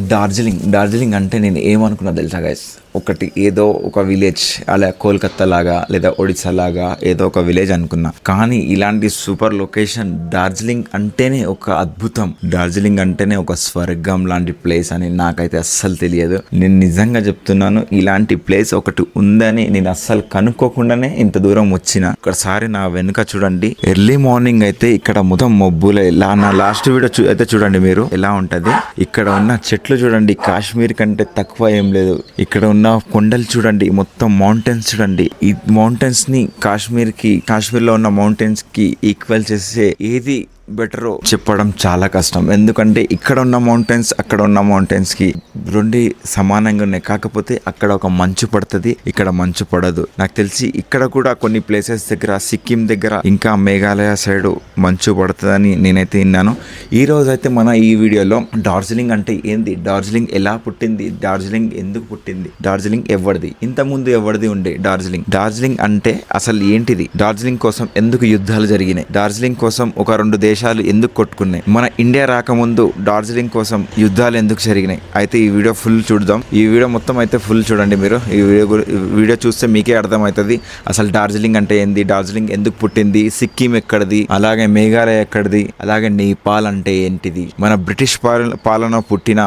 డార్జిలింగ్. డార్జిలింగ్ అంటే నేను ఏమనుకున్నా తెలుసా గైస్ ఒకటి ఏదో ఒక విలేజ్ అలా కోల్కత్తా లాగా లేదా ఒడిస్సా లాగా ఏదో ఒక విలేజ్ అనుకున్నా. కానీ ఇలాంటి సూపర్ లొకేషన్ డార్జిలింగ్ అంటేనే ఒక అద్భుతం. డార్జిలింగ్ అంటేనే ఒక స్వర్గం లాంటి ప్లేస్ అని నాకైతే అస్సలు తెలియదు. నేను నిజంగా చెప్తున్నాను ఇలాంటి ప్లేస్ ఒకటి ఉందని నేను అస్సలు కనుక్కోకుండానే ఇంత దూరం వచ్చిన. ఒకసారి నా వెనుక చూడండి. ఎర్లీ మార్నింగ్ అయితే ఇక్కడ మొత్తం మబ్బులే ఇలా నా లాస్ట్ వీడియో చూ- అయితే చూడండి మీరు. ఎలా ఉంటది? ఇక్కడ ఉన్న చెట్లు చూడండి. కాశ్మీర్ కంటే తక్కువ ఏం లేదు. ఇక్కడ ఉన్న కొండలు చూడండి మొత్తం మౌంటైన్స్ చూడండి. ఈ మౌంటైన్స్ని కాశ్మీర్కి కాశ్మీర్లో ఉన్న మౌంటైన్స్కి ఈక్వల్ చేసే ఏది బెటరో. చెప్పడం చాలా కష్టం. ఎందుకంటే ఇక్కడ ఉన్న మౌంటైన్స్ అక్కడ ఉన్న మౌంటైన్స్కి రెండు సమానంగా ఉన్నాయి. కాకపోతే అక్కడ ఒక మంచు పడుతుంది ఇక్కడ మంచు పడదు. నాకు తెలిసి ఇక్కడ కూడా కొన్ని ప్లేసెస్ దగ్గర సిక్కిం దగ్గర ఇంకా మేఘాలయ సైడ్ మంచు పడుతుందని నేనైతే విన్నాను. ఈ రోజు అయితే మన ఈ వీడియోలో డార్జిలింగ్ అంటే ఏంది? డార్జిలింగ్ ఎలా పుట్టింది? డార్జిలింగ్ ఎందుకు పుట్టింది? డార్జిలింగ్ ఎవరిది? ఇంత ముందు ఎవరిది ఉండే డార్జిలింగ్? డార్జిలింగ్ అంటే అసలు ఏంటిది? డార్జిలింగ్ కోసం ఎందుకు యుద్ధాలు జరిగినాయి? డార్జిలింగ్ కోసం ఒక రెండు దేశాలు దేశాలు ఎందుకు కొట్టుకున్నాయి? మన ఇండియా రాకముందు డార్జిలింగ్ కోసం యుద్ధాలు ఎందుకు జరిగినాయి? అయితే ఈ వీడియో ఫుల్ చూద్దాం. ఈ వీడియో మొత్తం అయితే ఫుల్ చూడండి మీరు. ఈ వీడియో ఈ వీడియో చూస్తే మీకే అర్థమవుతుంది అసలు డార్జిలింగ్ అంటే ఏంది? డార్జిలింగ్ ఎందుకు పుట్టింది? సిక్కిం ఎక్కడిది? అలాగే మేఘాలయ ఎక్కడిది? అలాగే నేపాల్ అంటే ఏంటిది? మన బ్రిటిష్ పాలన పాలన పుట్టిన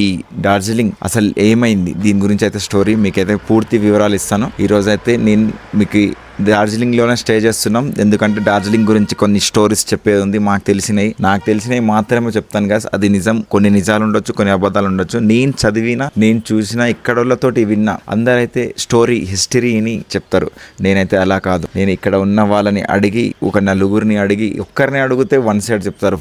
ఈ డార్జిలింగ్ అసలు ఏమైంది? దీని గురించి అయితే స్టోరీ మీకైతే పూర్తి వివరాలు ఇస్తాను. ఈరోజైతే అయితే నేను మీకు డార్జిలింగ్లోనే స్టే చేస్తున్నాం. ఎందుకంటే డార్జిలింగ్ గురించి కొన్ని స్టోరీస్ చెప్పేది ఉంది మాకు తెలిసినవి. నాకు తెలిసినవి మాత్రమే చెప్తాను గాస్ అది నిజం. కొన్ని నిజాలు ఉండొచ్చు కొన్ని అబద్ధాలు ఉండొచ్చు. నేను చదివిన నేను చూసిన ఇక్కడోళ్ళతోటి విన్నా అందరైతే స్టోరీ హిస్టరీని చెప్తారు. నేనైతే అలా కాదు. నేను ఇక్కడ ఉన్న వాళ్ళని అడిగి ఒక నలుగురిని అడిగి ఒక్కరిని అడిగితే వన్ సైడ్ చెప్తారు.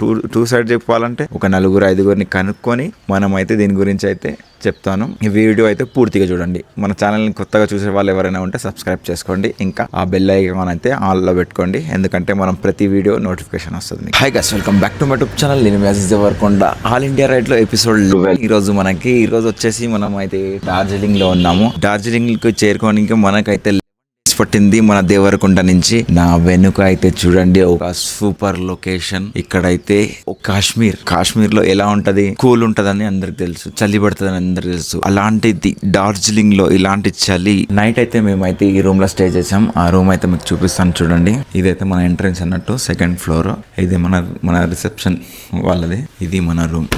టూ టూ సైడ్ చెప్పాలంటే ఒక నలుగురు ఐదుగురిని కనుక్కొని మనమైతే దీని గురించి అయితే చెప్తాను. ఈ వీడియో అయితే పూర్తిగా చూడండి. మన ఛానల్ని కొత్తగా చూసే వాళ్ళు ఎవరైనా ఉంటే సబ్స్క్రైబ్ చేసుకోండి. ఇంకా ఆ బెల్ ఐకాన్ అయితే ఆన్లో పెట్టుకోండి. ఎందుకంటే మనం ప్రతి వీడియో నోటిఫికేషన్ వస్తుంది hi guys welcome back to my YouTube channel నేను మెసేజ్ ఎవరకుండా ఆల్ ఇండియా రైడ్లో ఎపిసోడ్ ఈ రోజు మనకి ఈ రోజు వచ్చేసి మనం అయితే డార్జిలింగ్లో ఉన్నాము. డార్జిలింగ్కి చేరుకోవడానికి మనకైతే పట్టింది మన దేవరకొండ నుంచి. నా వెనుక అయితే చూడండి ఒక సూపర్ లొకేషన్. ఇక్కడైతే కాశ్మీర్ కాశ్మీర్. లో ఎలా ఉంటది? కూల్ ఉంటదని అందరికి తెలుసు చలి పడుతుందని అందరికి తెలుసు. అలాంటిది డార్జిలింగ్లో ఇలాంటి చలి. నైట్ అయితే మేమైతే ఈ రూమ్లో స్టే చేసాం. ఆ రూమ్ అయితే మీకు చూపిస్తాను చూడండి. ఇదైతే మన ఎంట్రన్స్ అన్నట్టు సెకండ్ ఫ్లోర్ ఇది మన మన రిసెప్షన్ వాళ్ళది. ఇది మన రూమ్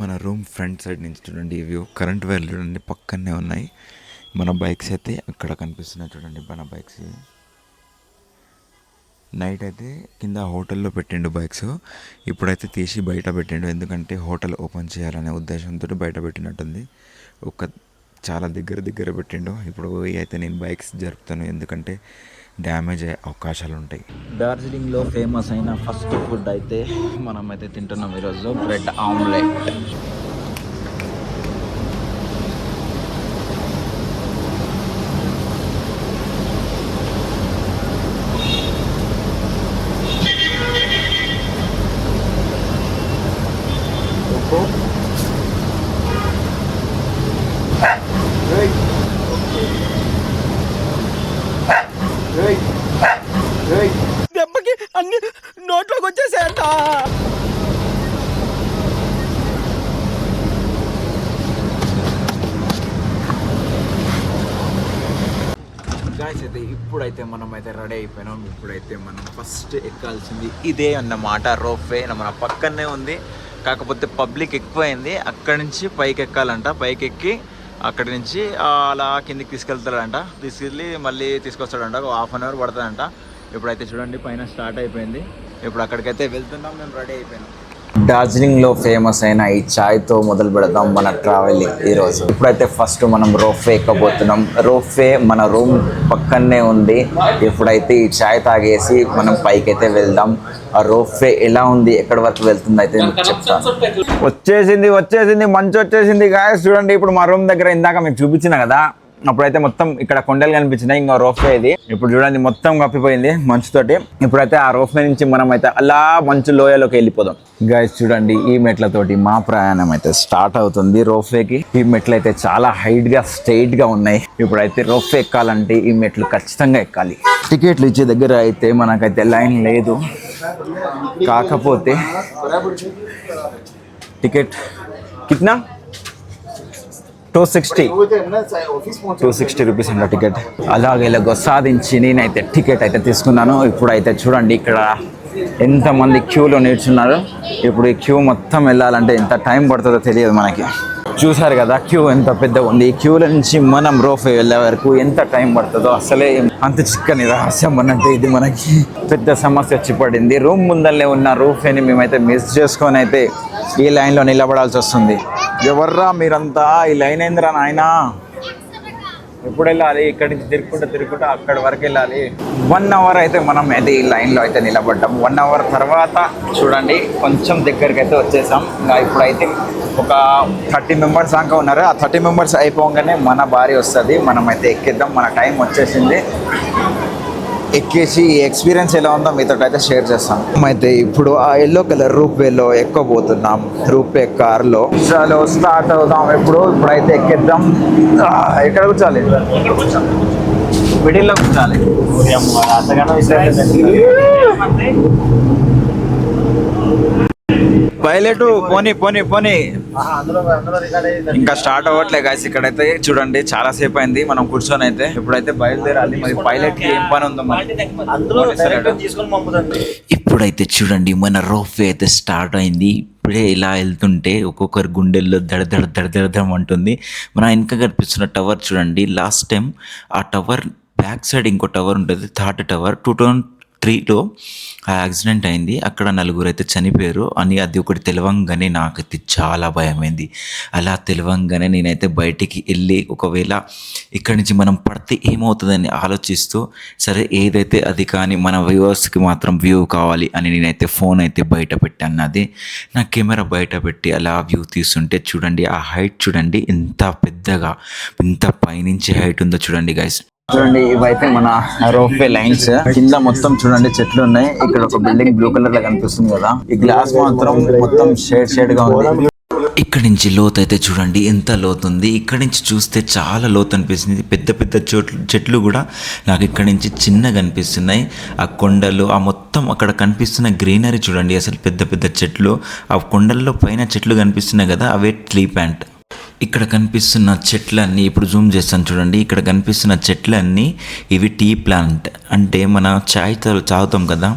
మన రూమ్ ఫ్రంట్ సైడ్ నుంచి చూడండి వ్యూ కరెంట్ వైర్లు చూడండి పక్కనే ఉన్నాయి. మన బైక్స్ అయితే అక్కడ కనిపిస్తున్నాయి చూడండి మన బైక్స్. నైట్ అయితే కింద హోటల్లో పెట్టిండు బైక్స్. ఇప్పుడైతే తీసి బయట పెట్టిండు ఎందుకంటే హోటల్ ఓపెన్ చేయాలనే ఉద్దేశంతో బయట పెట్టినట్టుంది. ఒక చాలా దగ్గర దగ్గర పెట్టిండు. ఇప్పుడు పోయి అయితే నేను బైక్స్ జరుపుతాను ఎందుకంటే డ్యామేజ్ అయ్యే అవకాశాలు ఉంటాయి డార్జిలింగ్లో ఫేమస్ అయిన ఫస్ట్ ఫుడ్ అయితే మనం అయితే తింటున్నాం ఈరోజు బ్రెడ్ ఆమ్లెట్. గాయస్ ఇప్పుడైతే మనం అయితే రెడీ అయిపోయినాం. ఇప్పుడైతే మనం ఫస్ట్ ఎక్కాల్సింది ఇదే అన్నమాట రోఫే. మన పక్కనే ఉంది. కాకపోతే పబ్లిక్ ఎక్కువైంది. అక్కడి నుంచి పైకి ఎక్కాలంట. పైకి ఎక్కి అక్కడి నుంచి అలా కిందికి తీసుకెళ్తాడంట. తీసుకెళ్ళి మళ్ళీ తీసుకొస్తాడంట. ఒక హాఫ్ అన్ అవర్ పడుతుందంట. ఇప్పుడైతే చూడండి పైన స్టార్ట్ అయిపోయింది. ఇప్పుడు అక్కడికైతే వెళ్తున్నాం. మేము రెడీ అయిపోయినాం. డార్జిలింగ్లో ఫేమస్ అయిన ఈ చాయ్తో మొదలు పెడదాం మన ట్రావెలింగ్ ఈ రోజు. ఇప్పుడైతే ఫస్ట్ మనం రోఫే ఎక్కబోతున్నాం. రోఫే మన రూమ్ పక్కనే ఉంది. ఇప్పుడైతే ఈ చాయ్ తాగేసి మనం పైకైతే వెళ్దాం. ఆ రోఫే ఎలా ఉంది? ఎక్కడి వరకు వెళ్తుంది అయితే మీకు చెప్తాను. వచ్చేసింది వచ్చేసింది మంచి వచ్చేసింది గాయస్ చూడండి ఇప్పుడు మా రూమ్ దగ్గర ఇందాక మీకు చూపించిన కదా. అప్పుడైతే మొత్తం ఇక్కడ కొండలు కనిపించినాయి ఇంకా రోఫ్వే ఇది. ఇప్పుడు చూడండి మొత్తం కప్పిపోయింది మంచుతోటి. ఇప్పుడైతే ఆ రోఫ్వే నుంచి మనం అయితే అలా మంచు లోయలోకి వెళ్ళిపోదాం. గైస్ చూడండి ఈ మెట్లతోటి మా ప్రయాణం అయితే స్టార్ట్ అవుతుంది రోఫ్వేకి ఈ మెట్లు అయితే చాలా హైట్గా స్ట్రైట్గా ఉన్నాయి. ఇప్పుడైతే రోఫ్వే ఎక్కాలంటే ఈ మెట్లు ఖచ్చితంగా ఎక్కాలి. టికెట్లు ఇచ్చే దగ్గర అయితే మనకైతే లైన్ లేదు. కాకపోతే ticket కిట్నా? Two sixty. Two sixty rupees అంట టికెట్? అలాగే ఇలాగ సాధించి నేనైతే టికెట్ అయితే తీసుకున్నాను. ఇప్పుడు అయితే చూడండి ఇక్కడ ఎంతమంది క్యూలో నిల్చున్నారు. ఇప్పుడు ఈ క్యూ మొత్తం వెళ్ళాలంటే ఎంత టైం పడుతుందో తెలియదు మనకి. చూసారు కదా క్యూ ఎంత పెద్ద ఉంది. ఈ క్యూల నుంచి మనం రోఫే వెళ్ళే వరకు ఎంత టైం పడుతుందో అసలే అంత చిక్కని రహస్యం అన్నట్టు ఇది మనకి. పెద్ద సమస్య వచ్చి పడింది రూమ్ ముందరనే ఉన్న రూఫ్ని మేమైతే మిస్ చేసుకొని అయితే ఈ లైన్లో నిలబడాల్సి వస్తుంది. ఎవర్రా మీరంతా? ఈ లైన్ ఏందిరా నాయనా? ఎప్పుడు వెళ్ళాలి? ఇక్కడి నుంచి తిరుక్కుంటూ తిరుక్కుంటూ అక్కడి వరకు వెళ్ళాలి. వన్ అవర్ అయితే మనం అయితే ఈ లైన్లో అయితే నిలబడ్డాం. వన్ అవర్ తర్వాత చూడండి కొంచెం దగ్గరికి అయితే వచ్చేసాం. ఇంకా ఇప్పుడైతే ఒక థర్టీ మెంబర్స్ దాకా ఉన్నారు? ఆ థర్టీ మెంబర్స్ అయిపోగానే మన భారీ వస్తుంది. మనం అయితే ఎక్కిద్దాం. మన టైం వచ్చేసింది. ఎక్కేసి ఎక్స్పీరియన్స్ ఎలా ఉందో మీతో అయితే షేర్ చేస్తాం అయితే ఇప్పుడు ఆ ఎల్లో కలర్ రూపేలో ఎక్కబోతున్నాం రూపే కార్లో చలో స్టార్ట్ అవుదాం. ఇప్పుడు ఇప్పుడైతే ఎక్కిద్దాం. ఎక్కడ కూర్చోాలి మిడిల్లో కూర్చోాలి పైలట్ పోనీ పోనీ పోనీ. ఇంకా స్టార్ట్ అవ్వట్లే గాయస్ ఇక్కడైతే చూడండి చాలా సేపు అయింది. మనం కూర్చొని అయితే ఇప్పుడైతే బయలుదేరాలి. మరి పైలట్కి ఏం పని ఉందో ఇప్పుడైతే చూడండి మన రోఫ్ అయితే స్టార్ట్ అయింది. ఇప్పుడే ఇలా వెళ్తుంటే ఒక్కొక్కరు గుండెల్లో దడ దడ దడ దడదం అంటుంది. మన వెనక కనిపిస్తున్న టవర్ చూడండి. లాస్ట్ టైం ఆ టవర్ బ్యాక్ సైడ్ ఇంకో టవర్ ఉంటుంది థర్డ్ టవర్. టూ థౌజండ్ త్రీలో ఆ యాక్సిడెంట్ అయింది. అక్కడ నలుగురు అయితే చనిపోయారు. అని అది ఒకటి తెలవంగానే నాకైతే చాలా భయమైంది. అలా తెలవంగానే నేనైతే బయటికి వెళ్ళి ఒకవేళ ఇక్కడి నుంచి మనం పడితే ఏమవుతుందని ఆలోచిస్తూ సరే ఏదైతే అది కానీ మన వ్యూవర్స్కి మాత్రం వ్యూ కావాలి అని నేనైతే ఫోన్ అయితే బయట పెట్టాను. అది నా కెమెరా బయట పెట్టి అలా వ్యూ తీస్తుంటే చూడండి ఆ హైట్ చూడండి ఎంత పెద్దగా ఎంత పైనుంచి హైట్ ఉందో చూడండి గైస్. చూడండి ఇవైతే మన రోప్వే లైన్స్. కింద మొత్తం చూడండి చెట్లు ఉన్నాయి. ఇక్కడ ఒక బిల్డింగ్ బ్లూ కలర్లో కనిపిస్తుంది కదా. ఈ గ్లాస్ మాత్రం మొత్తం షేడ్ షేడ్గా ఉంది. ఇక్కడ నుంచి లోతు అయితే చూడండి ఎంత లోతు ఉంది. ఇక్కడ నుంచి చూస్తే చాలా లోతు అనిపిస్తుంది. పెద్ద పెద్ద చోట్లు చెట్లు కూడా నాకు ఇక్కడ నుంచి చిన్నగా అనిపిస్తున్నాయి. ఆ కొండలు ఆ మొత్తం అక్కడ కనిపిస్తున్న గ్రీనరీ చూడండి. అసలు పెద్ద పెద్ద చెట్లు ఆ కొండల్లో పైన చెట్లు కనిపిస్తున్నాయి కదా అవే ట్లీ ప్యాంట్. ఇక్కడ కనిపిస్తున్న చెట్లన్నీ ఇప్పుడు జూమ్ చేస్తాను చూడండి ఇక్కడ కనిపిస్తున్న చెట్లన్నీ ఇవి టీ ప్లాంట్. అంటే మన చాయ్ తాగుతాం కదా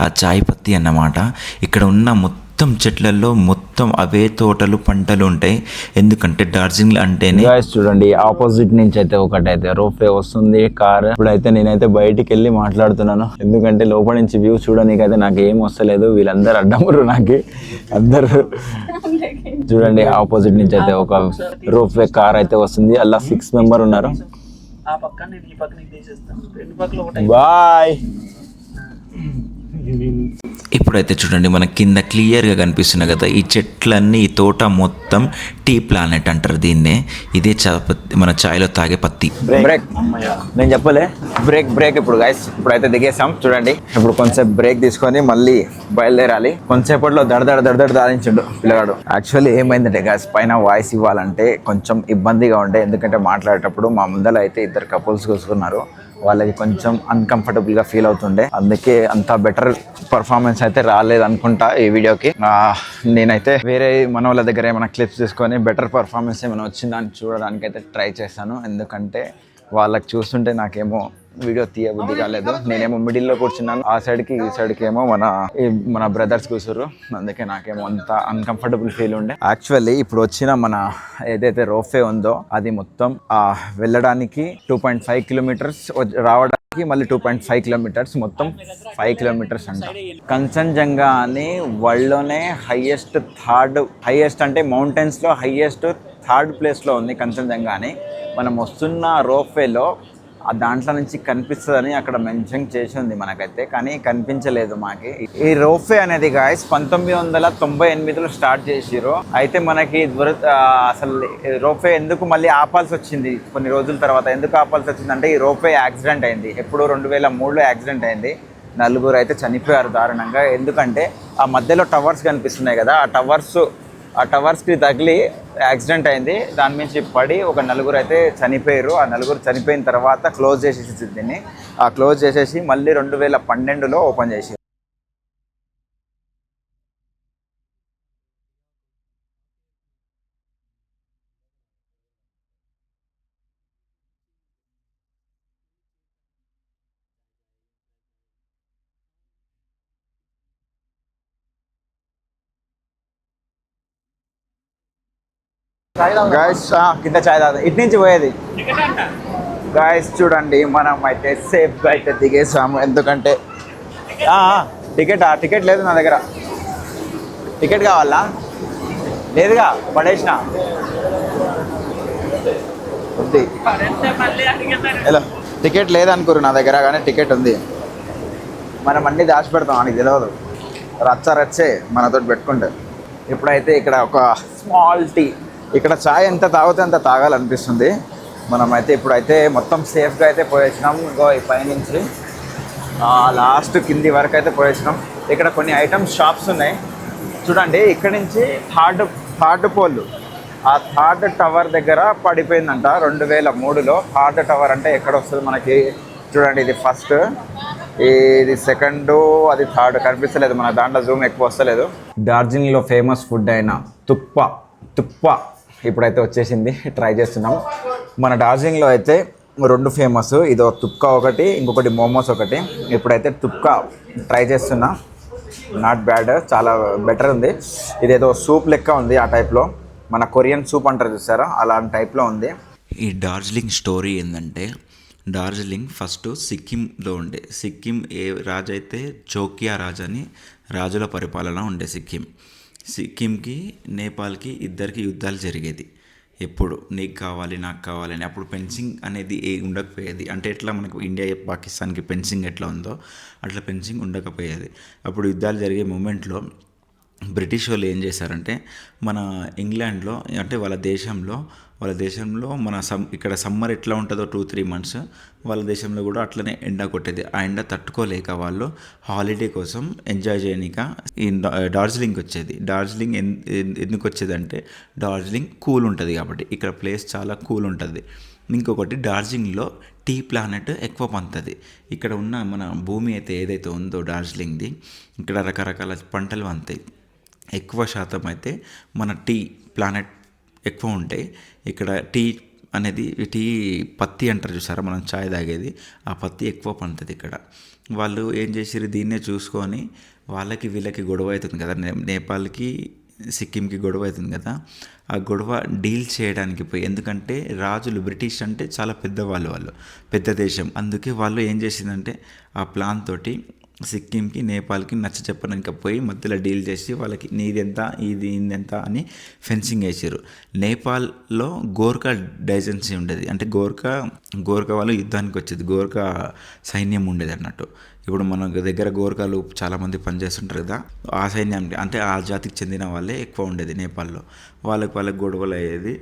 ఆ చాయ్ పత్తి అన్నమాట. ఇక్కడ ఉన్న మొత్తం చెట్లలో మొత్తం అవే తోటలు పంటలు ఉంటాయి. ఎందుకంటే డార్జిలింగ్ అంటేనే చూడండి ఆపోజిట్ నుంచి అయితే ఒకటైతే రోపే వస్తుంది కార్. ఇప్పుడైతే నేనైతే బయటికి వెళ్ళి మాట్లాడుతున్నాను. ఎందుకంటే లోపల నుంచి వ్యూ చూడడానికి అయితే నాకు ఏం వస్తలేదు. వీళ్ళందరూ అడ్డమురు నాకు. అందరూ చూడండి ఆపోజిట్ నుంచి అయితే ఒక రూఫ్ వే కార్ అయితే వస్తుంది. అలా సిక్స్ మెంబర్ ఉన్నారు. బాయ్ ఇప్పుడైతే చూడండి మన కింద క్లియర్గా కనిపిస్తున్నాయి కదా ఈ చెట్లన్నీ ఈ తోట మొత్తం టీ ప్లానెట్ అంటారు దీన్నే. ఇదే పత్తి- మన చాయ్లో తాగే పత్తి. బ్రేక్. నేను చెప్పలే. బ్రేక్ బ్రేక్ ఇప్పుడు గైస్ ఇప్పుడైతే దిగేసాం చూడండి. ఇప్పుడు కొంచెంసేపు బ్రేక్ తీసుకొని మళ్ళీ బయలుదేరాలి. కొంతసేపట్లో దడదడ దడదడ దడ పిల్లగాడు. యాక్చువల్లీ ఏమైందంటే గైస్ పైన వాయిస్ ఇవ్వాలంటే కొంచెం ఇబ్బందిగా ఉండే ఎందుకంటే మాట్లాడేటప్పుడు మా ముందర అయితే ఇద్దరు కపుల్స్ కూర్చున్నారు. వాళ్ళకి కొంచెం అన్కంఫర్టబుల్గా ఫీల్ అవుతుండే. అందుకే అంత బెటర్ పర్ఫార్మెన్స్ అయితే రాలేదు అనుకుంటా ఈ వీడియోకి నేనైతే వేరే మన వాళ్ళ దగ్గర ఏమైనా క్లిప్స్ తీసుకొని బెటర్ పర్ఫార్మెన్స్ ఏమైనా వచ్చిందని చూడడానికి అయితే ట్రై చేశాను. ఎందుకంటే వాళ్ళకి చూస్తుంటే నాకేమో వీడియో తీయబుద్ధి కాలేదు. నేనేమో మిడిల్లో కూర్చున్నాను. ఆ సైడ్కి ఈ సైడ్కి ఏమో మన మన బ్రదర్స్ కూర్చురు అందుకే నాకేమో అంత అన్కంఫర్టబుల్ ఫీల్ ఉండే. యాక్చువల్లీ ఇప్పుడు వచ్చిన మన ఏదైతే రోఫే ఉందో అది మొత్తం ఆ వెళ్ళడానికి టూ పాయింట్ ఫైవ్ కిలోమీటర్స్ రావడానికి మళ్ళీ టూ పాయింట్ ఫైవ్ కిలోమీటర్స్ మొత్తం ఫైవ్ కిలోమీటర్స్ అంట. కంచన్జంగా అని వరల్డ్లోనే హైయెస్ట్ థర్డ్ హైయెస్ట్ అంటే మౌంటైన్స్లో హైయెస్ట్ థర్డ్ ప్లేస్లో ఉంది కంచన్జంగా అని. మనం వస్తున్న రోఫేలో ఆ దాంట్లో నుంచి కనిపిస్తుందని అక్కడ మెన్షన్ చేసి ఉంది మనకైతే కానీ కనిపించలేదు మాకి. ఈ రోఫే అనేది గాయస్ పంతొమ్మిది వందల తొంభై ఎనిమిదిలో స్టార్ట్ చేసిరు అయితే మనకి దొర అసలు రోఫే ఎందుకు మళ్ళీ ఆపాల్సి వచ్చింది కొన్ని రోజుల తర్వాత? ఎందుకు ఆపాల్సి వచ్చింది? అంటే ఈ రోఫే యాక్సిడెంట్ అయింది. ఎప్పుడు రెండు వేల మూడులో యాక్సిడెంట్ అయింది. నలుగురు అయితే చనిపోయారు దారుణంగా. ఎందుకంటే ఆ మధ్యలో టవర్స్ కనిపిస్తున్నాయి కదా. ఆ టవర్స్ ఆ టవర్స్కి తగిలి యాక్సిడెంట్ అయింది. దాని నుంచి పడి ఒక నలుగురు అయితే చనిపోయారు. ఆ నలుగురు చనిపోయిన తర్వాత క్లోజ్ చేసేసి దీన్ని. ఆ క్లోజ్ చేసేసి మళ్ళీ రెండు వేల పన్నెండులో ఓపెన్ చేసి గాయస్ కింద చాయ్ తాగుదాం. ఇటు నుంచి పోయేది. గాయస్ చూడండి మనం అయితే సేఫ్గా అయితే దిగేసాము. ఎందుకంటే టికెట్ ఆ టికెట్ లేదు నా దగ్గర. టికెట్ కావాలా? లేదుగా పడేసిన. ఉంది. ఎలా టికెట్ లేదనుకోరు నా దగ్గర కానీ టికెట్ ఉంది. మనం అన్నీ దాచిపెడతాం అని తెలియదు రచ్చ రచ్చే మనతో పెట్టుకుంటే. ఇప్పుడైతే ఇక్కడ ఒక స్మాల్ టీ ఇక్కడ చాయ్ ఎంత తాగితే అంత తాగాలనిపిస్తుంది. మనమైతే ఇప్పుడైతే మొత్తం సేఫ్గా అయితే పోయేసినాం. ఇంకో ఈ పైనుంచి లాస్ట్ కింది వరకు అయితే పోయేసినాం. ఇక్కడ కొన్ని ఐటమ్స్ షాప్స్ ఉన్నాయి. చూడండి ఇక్కడ నుంచి థర్డ్ థర్డ్ పోల్ ఆ థర్డ్ టవర్ దగ్గర పడిపోయిందంట రెండు వేల మూడులో. థర్డ్ టవర్ అంటే ఎక్కడ వస్తుంది మనకి? చూడండి ఇది ఫస్ట్ ఇది సెకండ్ అది థర్డ్ కనిపిస్తలేదు మన దాంట్లో జూమ్ ఎక్కువ వస్తలేదు. డార్జిలింగ్లో ఫేమస్ ఫుడ్ అయిన తుప్ప తుప్ప. ఇప్పుడైతే వచ్చేసింది. ట్రై చేస్తున్నాం. మన డార్జిలింగ్లో అయితే రెండు ఫేమస్. ఇదో తుప్కా ఒకటి ఇంకొకటి మోమోస్ ఒకటి. ఇప్పుడైతే తుప్కా ట్రై చేస్తున్నా. నాట్ బ్యాడ్ చాలా బెటర్ ఉంది. ఇదేదో సూప్ లెక్క ఉంది ఆ టైప్లో మన కొరియన్ సూప్ అంటారు చూసారా? అలాంటి టైప్లో ఉంది. ఈ డార్జిలింగ్ స్టోరీ ఏంటంటే డార్జిలింగ్ ఫస్ట్ సిక్కింలో ఉండే సిక్కిం ఏ రాజు అయితే జోకియా రాజు అని రాజుల పరిపాలన ఉండే సిక్కిం. సిక్కింకి నేపాల్కి ఇద్దరికి యుద్ధాలు జరిగేది. ఎప్పుడు నీకు కావాలి నాకు కావాలి అని. అప్పుడు ఫెన్సింగ్ అనేది ఏ ఉండకపోయేది. అంటే ఎట్లా మనకు ఇండియా పాకిస్తాన్కి ఫెన్సింగ్ ఎట్లా ఉందో అట్లా ఫెన్సింగ్ ఉండకపోయేది. అప్పుడు యుద్ధాలు జరిగే మూమెంట్లో బ్రిటిష్ వాళ్ళు ఏం చేశారంటే మన ఇంగ్లాండ్లో అంటే వాళ్ళ దేశంలో వాళ్ళ దేశంలో మన సమ్ ఇక్కడ సమ్మర్ ఎట్లా ఉంటుందో టూ త్రీ మంత్స్ వాళ్ళ దేశంలో కూడా అట్లనే ఎండ కొట్టేది. ఆ ఎండ తట్టుకోలేక వాళ్ళు హాలిడే కోసం ఎంజాయ్ చేయనిక ఈ డార్జిలింగ్కి డార్జిలింగ్ వచ్చేది. డార్జిలింగ్ ఎన్- ఎన్- ఎందుకు వచ్చేదంటే డార్జిలింగ్ కూల్ ఉంటుంది కాబట్టి. ఇక్కడ ప్లేస్ చాలా కూల్ ఉంటుంది. ఇంకొకటి డార్జిలింగ్లో టీ ప్లానెట్ ఎక్కువ పంతది. ఇక్కడ ఉన్న మన భూమి అయితే ఏదైతే ఉందో డార్జిలింగ్ది ఇక్కడ రకరకాల పంటలు పంతాయి. ఎక్కువ శాతం అయితే మన టీ ప్లానెట్ ఎక్కువ ఉంటాయి ఇక్కడ టీ అనేది టీ పత్తి అంటారు చూసారా? మనం చాయ్ తాగేది. ఆ పత్తి ఎక్కువ పండుతుంది ఇక్కడ. వాళ్ళు ఏం చేసిర్రు? దీన్నే చూసుకొని వాళ్ళకి వీళ్ళకి గొడవ అవుతుంది కదా. నే- నేపాల్కి సిక్కింకి గొడవ అవుతుంది కదా. ఆ గొడవ డీల్ చేయడానికి పోయి ఎందుకంటే రాజులు బ్రిటిష్ అంటే చాలా పెద్దవాళ్ళు వాళ్ళు పెద్ద దేశం. అందుకే వాళ్ళు ఏం చేసిందంటే ఆ ప్లాన్ తోటి సిక్కింకి నేపాల్కి నచ్చ చెప్పడానికి పోయి మధ్యలో డీల్ చేసి వాళ్ళకి నీదెంత ఇది ఇందెంత అని ఫెన్సింగ్ వేసారు నేపాల్లో గోర్ఖా డైజెన్సీ ఉండేది. అంటే గోర్ఖా గోర్ఖా వాళ్ళు యుద్ధానికి వచ్చేది. గోర్ఖా సైన్యం ఉండేది అన్నట్టు. ఇప్పుడు మన దగ్గర గోర్ఖాలు చాలామంది పనిచేస్తుంటారు కదా. ఆ సైన్యం అంటే ఆ జాతికి చెందిన వాళ్ళే ఎక్కువ ఉండేది నేపాల్లో. వాళ్ళకి వాళ్ళకి గొడవలు అయ్యేది.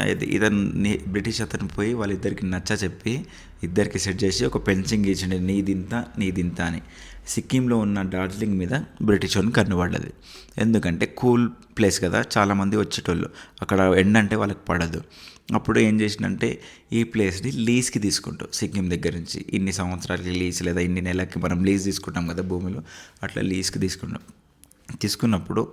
అయ్యేది ఇతను బ్రిటిష్ అతను పోయి వాళ్ళిద్దరికి నచ్చ చెప్పి ఇద్దరికి సెట్ చేసి ఒక పెన్సింగ్ ఇచ్చిండే నీదింత నీదింత అని. సిక్కింలో ఉన్న డార్జిలింగ్ మీద బ్రిటిష్ వాళ్ళని కన్నుపడ్డది. ఎందుకంటే కూల్ ప్లేస్ కదా చాలామంది వచ్చేటోళ్ళు. అక్కడ ఎండ అంటే వాళ్ళకి పడదు. అప్పుడు ఏం చేసిందంటే ఈ ప్లేస్ని లీజ్కి తీసుకుంటాం సిక్కిం దగ్గర నుంచి ఇన్ని సంవత్సరాలకి లీజ్ లేదా ఇన్ని నెలలకి మనం లీజ్ తీసుకుంటాం కదా భూమిలో అట్లా లీజ్కి తీసుకుంటాం. తీసుకున్నప్పుడు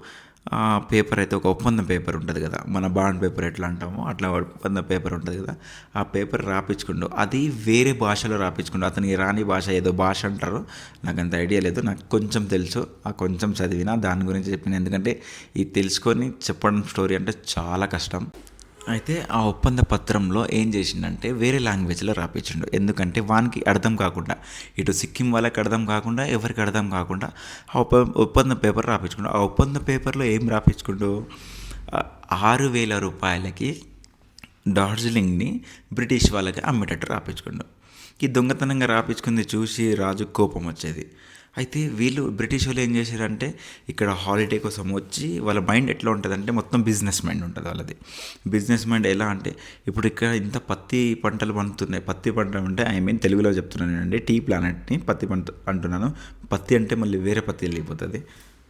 పేపర్ అయితే ఒక ఒప్పందం పేపర్ ఉంటుంది కదా. మన బాండ్ పేపర్ ఎట్లా అంటామో అట్లా ఒప్పంద పేపర్ ఉంటుంది కదా. ఆ పేపర్ రాపించుకుండు అది వేరే భాషలో రాపించుకుండు అతనికి రాని భాష ఏదో భాష అంటారు. నాకు అంత ఐడియా లేదు. నాకు కొంచెం తెలుసు. ఆ కొంచెం చదివిన దాని గురించి చెప్పిన. ఎందుకంటే ఇది తెలుసుకొని చెప్పడం స్టోరీ అంటే చాలా కష్టం. అయితే ఆ ఒప్పంద పత్రంలో ఏం చేసిండంటే వేరే లాంగ్వేజ్లో రాపించిండు ఎందుకంటే వానికి అర్థం కాకుండా ఇటు సిక్కిం వాళ్ళకి అర్థం కాకుండా ఎవరికి అర్థం కాకుండా ఆ ఒప్ప ఒప్పంద పేపర్ రాపించుకుండు ఆ ఒప్పంద పేపర్లో ఏం రాపించుకుండు ఆరు వేల రూపాయలకి డార్జిలింగ్ని బ్రిటిష్ వాళ్ళకి అమ్మేటట్టు రాపించుకుండు ఈ దొంగతనంగా రాపించుకుంది చూసి రాజు కోపం వచ్చేది. అయితే వీళ్ళు బ్రిటిష్ వాళ్ళు ఏం చేశారంటే ఇక్కడ హాలిడే కోసం వచ్చి వాళ్ళ మైండ్ ఎట్లా ఉంటుందంటే మొత్తం బిజినెస్ మైండ్ ఉంటుంది వాళ్ళది. బిజినెస్ మైండ్ ఎలా అంటే ఇప్పుడు ఇక్కడ ఇంత పత్తి పంటలు పండుతున్నాయి. పత్తి పంట అంటే ఐ మీన్ తెలుగులో చెప్తున్నాను అండి టీ ప్లానెట్ని పత్తి పంట అంటున్నాను. పత్తి అంటే మళ్ళీ వేరే పత్తి వెళ్ళిపోతుంది.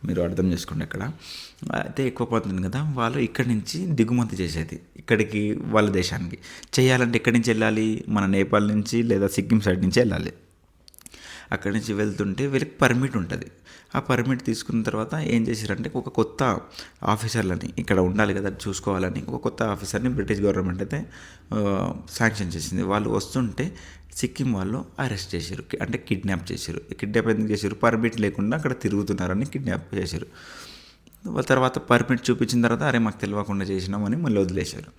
మీరు అర్థం చేసుకోండి ఇక్కడ అయితే ఎక్కువ పోతుంది కదా వాళ్ళు ఇక్కడి నుంచి దిగుమతి చేసేది. ఇక్కడికి వాళ్ళ దేశానికి. చేయాలంటే ఎక్కడి నుంచి వెళ్ళాలి? మన నేపాల్ నుంచి లేదా సిక్కిం సైడ్ నుంచి వెళ్ళాలి. అక్కడి నుంచి వెళ్తుంటే వీళ్ళకి పర్మిట్ ఉంటుంది. ఆ పర్మిట్ తీసుకున్న తర్వాత ఏం చేశారంటే ఒక కొత్త ఆఫీసర్లని ఇక్కడ ఉండాలి కదా చూసుకోవాలని ఒక కొత్త ఆఫీసర్ని బ్రిటిష్ గవర్నమెంట్ అయితే శాంక్షన్ చేసింది. వాళ్ళు వస్తుంటే సిక్కిం వాళ్ళు అరెస్ట్ చేశారు. అంటే కిడ్నాప్ చేశారు. కిడ్నాప్ ఎందుకు చేశారు? పర్మిట్ లేకుండా అక్కడ తిరుగుతున్నారని కిడ్నాప్ చేశారు. తర్వాత పర్మిట్ చూపించిన తర్వాత అరే మాకు తెలియకుండా చేసినామని మళ్ళీ వదిలేశారు.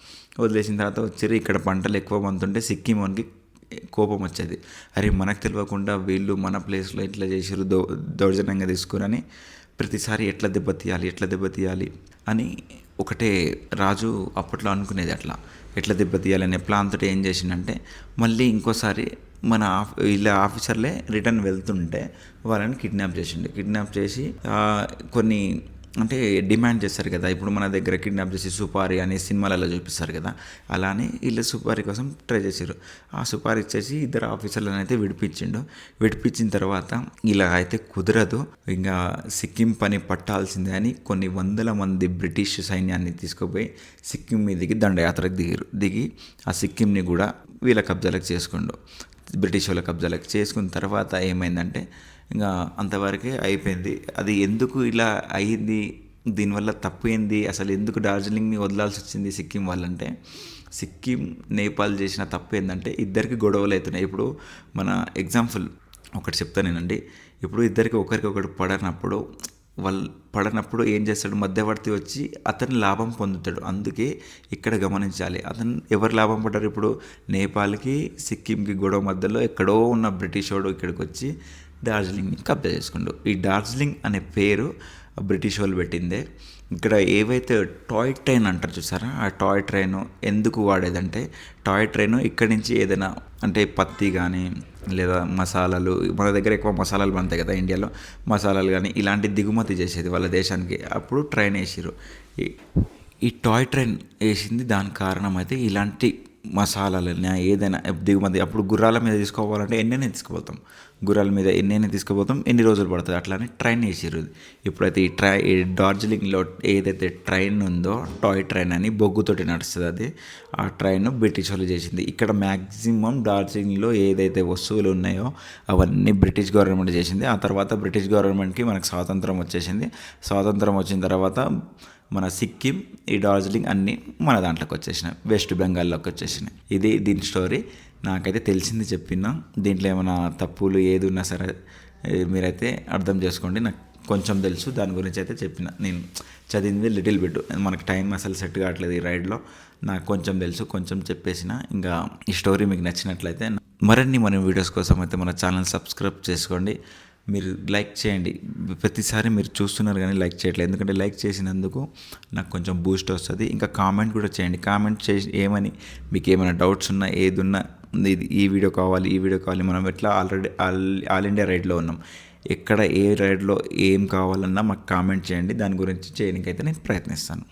వదిలేసిన తర్వాత వచ్చారు. ఇక్కడ పంటలు ఎక్కువ మంతుంటే సిక్కిం వానికి కోపం వచ్చేది. అరే మనకు తెలియకుండా వీళ్ళు మన ప్లేస్లో ఇట్లా చేసారు దో దౌర్జన్యంగా తీసుకురని ప్రతిసారి ఎట్లా దెబ్బతీయాలి ఎట్లా దెబ్బతీయాలి అని ఒకటే రాజు అప్పట్లో అనుకునేది అట్లా. ఎట్లా దెబ్బతీయాలి అనే ప్లాన్తో ఏం చేసిండంటే మళ్ళీ ఇంకోసారి మన ఆఫ్ వీళ్ళ ఆఫీసర్లే రిటర్న్ వెళ్తుంటే వాళ్ళని కిడ్నాప్ చేసిండు. కిడ్నాప్ చేసి కొన్ని అంటే డిమాండ్ చేస్తారు కదా. ఇప్పుడు మన దగ్గర కిడ్నాప్ చేసి సుపారీ అని సినిమాలలో చూపిస్తారు కదా. అలానే వీళ్ళు సుపారీ కోసం ట్రై చేశారు. ఆ సుపారీ ఇచ్చేసి ఇద్దరు ఆఫీసర్లను అయితే విడిపించిండు. విడిపించిన తర్వాత ఇలా అయితే కుదరదు. ఇంకా సిక్కిం పని పట్టాల్సిందే అని కొన్ని వందల మంది బ్రిటిష్ సైన్యాన్ని తీసుకుపోయి సిక్కిం మీదకి దండయాత్రకు దిగారు. దిగి ఆ సిక్కింని కూడా వీళ్ళ కబ్జాలకు చేసుకుండు. బ్రిటిష్ వాళ్ళ కబ్జాలకు చేసుకున్న తర్వాత ఏమైందంటే ఇంకా అంతవరకే అయిపోయింది. అది ఎందుకు ఇలా అయ్యింది దీనివల్ల తప్పు ఏంది? అసలు ఎందుకు డార్జిలింగ్ని వదలాల్సి వచ్చింది సిక్కిం వాళ్ళంటే? సిక్కిం నేపాల్ చేసిన తప్పు ఏంటంటే ఇద్దరికి గొడవలు అవుతున్నాయి. ఇప్పుడు మన ఎగ్జాంపుల్ ఒకటి చెప్తానేనండి ఇప్పుడు ఇద్దరికి ఒకరికి ఒకటి పడనప్పుడు వాళ్ళు పడనప్పుడు ఏం చేస్తాడు? మధ్యవర్తి వచ్చి అతను లాభం పొందుతాడు. అందుకే ఇక్కడ గమనించాలి. అతను ఎవరు లాభం పడ్డారు? ఇప్పుడు నేపాల్కి సిక్కింకి గొడవ మధ్యలో ఎక్కడో ఉన్న బ్రిటిష్ వాడు ఇక్కడికి వచ్చి డార్జిలింగ్ని కబ్జా చేసుకుండు ఈ డార్జిలింగ్ అనే పేరు బ్రిటిష్ వాళ్ళు పెట్టిందే. ఇక్కడ ఏవైతే టాయ్ ట్రైన్ అంటారు చూసారా? ఆ టాయ్ ట్రైన్ ఎందుకు వాడేదంటే టాయ్ ట్రైన్ ఇక్కడి నుంచి ఏదైనా అంటే పత్తి కానీ లేదా మసాలాలు మన దగ్గర ఎక్కువ మసాలాలు పంతాయి కదా ఇండియాలో మసాలాలు కానీ ఇలాంటి దిగుమతి చేసేది వాళ్ళ దేశానికి. అప్పుడు ట్రైన్ వేసిరు ఈ ఈ టాయ్ ట్రైన్ వేసింది దాని కారణం అయితే ఇలాంటి మసాలాలైనా ఏదైనా దిగుమతి అప్పుడు గుర్రాల మీద తీసుకోవాలంటే ఎన్నైనా తీసుకుపోతాం. గుర్రాల మీద ఎన్నైనా తీసుకుపోతాం ఎన్ని రోజులు పడుతుంది అట్లానే ట్రైన్ వేసిర్రు. ఇప్పుడైతే ఈ ట్రై డార్జిలింగ్లో ఏదైతే ట్రైన్ ఉందో టాయ్ ట్రైన్ అని బొగ్గుతోటి నడుస్తుంది అది ఆ ట్రైన్ బ్రిటిష్ వాళ్ళు చేసింది. ఇక్కడ మ్యాక్సిమం డార్జిలింగ్లో ఏదైతే వస్తువులు ఉన్నాయో అవన్నీ బ్రిటిష్ గవర్నమెంట్ చేసింది. ఆ తర్వాత బ్రిటిష్ గవర్నమెంట్కి మనకు స్వాతంత్రం వచ్చేసింది. స్వాతంత్రం వచ్చిన తర్వాత మన సిక్కిం ఈ డార్జిలింగ్ అన్నీ మన దాంట్లోకి వచ్చేసినాయి. వెస్ట్ బెంగాల్లోకి వచ్చేసినాయి. ఇది దీని స్టోరీ. నాకైతే తెలిసింది చెప్పిన. దీంట్లో ఏమైనా తప్పులు ఏది ఉన్నా సరే మీరైతే అర్థం చేసుకోండి. నాకు కొంచెం తెలుసు. దాని గురించి అయితే చెప్పిన. నేను చదివింది లిటిల్ బిట్. మనకి టైం అసలు సెట్ కావట్లేదు ఈ రైడ్లో. నాకు కొంచెం తెలుసు కొంచెం చెప్పేసిన. ఇంకా ఈ స్టోరీ మీకు నచ్చినట్లయితే మరిన్ని మన వీడియోస్ కోసం అయితే మన ఛానల్ సబ్స్క్రైబ్ చేసుకోండి. మీరు లైక్ చేయండి. ప్రతిసారి మీరు చూస్తున్నారు కానీ లైక్ చేయట్లేదు. ఎందుకంటే లైక్ చేసినందుకు నాకు కొంచెం బూస్ట్ వస్తుంది. ఇంకా కామెంట్ కూడా చేయండి. కామెంట్ చేసి ఏమని మీకు ఏమైనా డౌట్స్ ఉన్నా ఏది ఉన్నా ఇది ఈ వీడియో కావాలి ఈ వీడియో కావాలి. మనం ఎట్లా ఆల్రెడీ ఆల్ ఆల్ ఇండియా రైడ్లో ఉన్నాం. ఎక్కడ ఏ రైడ్లో ఏం కావాలన్నా మాకు కామెంట్ చేయండి. దాని గురించి చేయడానికైతే నేను ప్రయత్నిస్తాను.